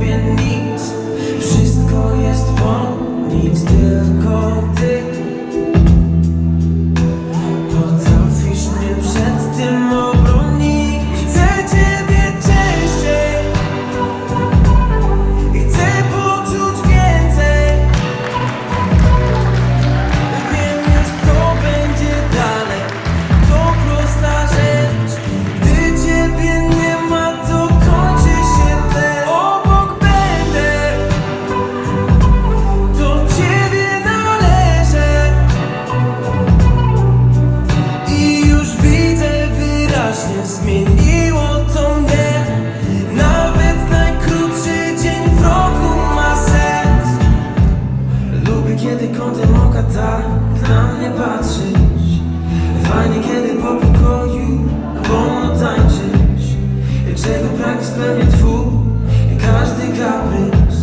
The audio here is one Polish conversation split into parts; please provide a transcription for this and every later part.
beneath Lubię kiedy kątem oka ta na mnie patrzysz Fajnie kiedy po pokoju wolno tańczysz Czego pragnie spełnia twój każdy kaprys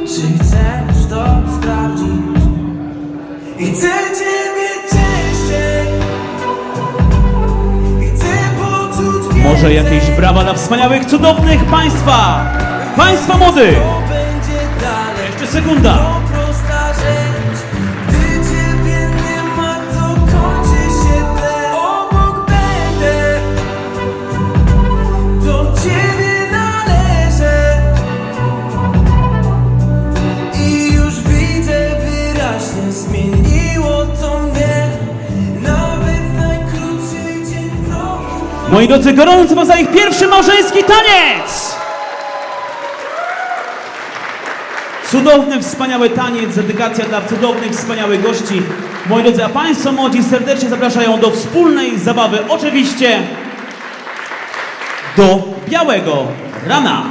Czy chcesz to sprawdzić? I chcę ciebie częściej Chcę poczuć więcej. Może jakieś brawa dla wspaniałych, cudownych państwa! Państwa młodych! Jeszcze sekunda! Moi drodzy, gorąco was za ich pierwszy małżeński taniec! Cudowny, wspaniały taniec, dedykacja dla cudownych, wspaniałych gości. Moi drodzy, a Państwo młodzi serdecznie zapraszają do wspólnej zabawy, oczywiście do białego rana.